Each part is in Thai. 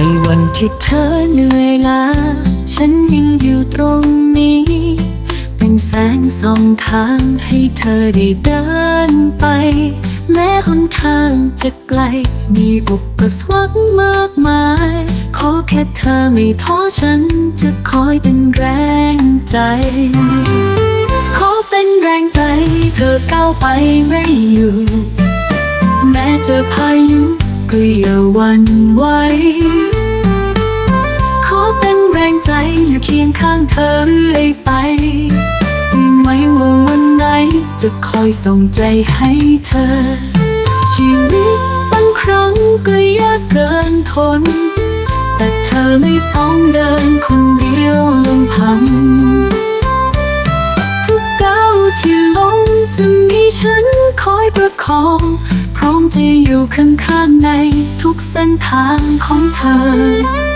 ในวันที่เธอเหนื่อยล้าฉันยังอยู่ตรงนี้ เป็นแสงส่องทางให้เธอได้เดินไป แม้หนทางจะไกล มีอุปสรรคมากมาย ขอแค่เธอไม่ท้อฉันจะคอยเป็นแรงใจ ขอเป็นแรงใจ เธอก้าวไปไม่อยู่ แม้เจอพายุก็อย่าหวันไหว เคียงข้างเธอเรื่อยไป ไม่ว่าวันไหนจะคอยส่งใจให้เธอ ชีวิตบางครั้งก็ยากเกินทน แต่เธอไม่ต้องเดินคนเดียวลำพัง ทุกก้าวที่ลงจะมีฉันคอยประคอง พร้อมจะอยู่ข้างๆในทุกเส้นทางของเธอ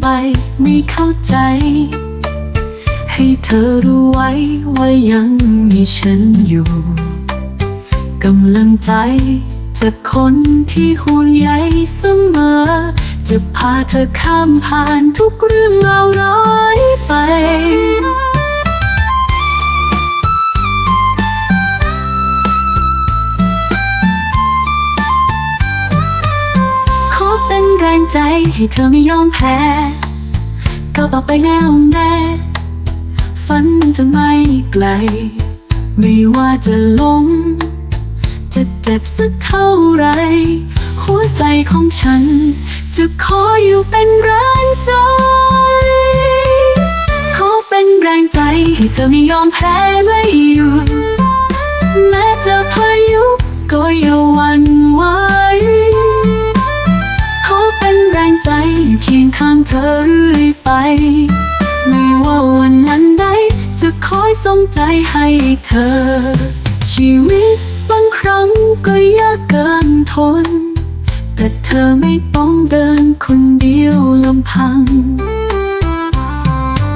ไปไม่เข้าใจ ให้เธอรู้ไว้ว่ายังมีฉันอยู่กำลังใจจากคนที่ห่วงใยเสมอ จะพาเธอข้ามผ่านทุกเรื่องราวร้ายไป ใจให้เธอไม่ยอมแพ้ก้าวต่อไปแน่วแน่ฝันจะไม่ไกล ไม่ว่าจะล้มจะเจ็บสักเท่าไร หัวใจของฉัน จะขออยู่เป็นแรงใจขอเป็นแรงใจให้เธอไม่ยอมแพ้ไม่หยุดแม้จะพาย เคียงข้างเธอเรื่อยไป ไม่ว่าวันนั้นใด จะคอยส่งใจให้เธอ ชีวิตบางครั้งก็ยากเกินทน แต่เธอไม่ต้องเดินคนเดียวลำพัง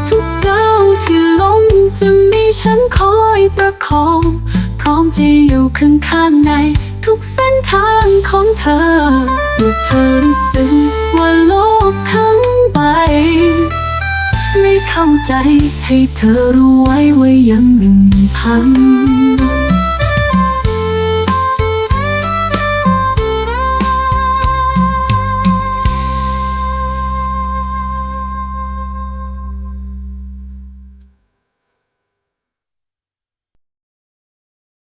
ทุกก้าวที่ล้มจะมีฉันคอยประคอง พร้อมจะอยู่ข้างๆใน ทุกเส้นทางของเธอเมื่อเธอรู้สึกว่าโลกทั้งใบ ไม่เข้าใจให้เธอรู้ไว้ว่ายังพัง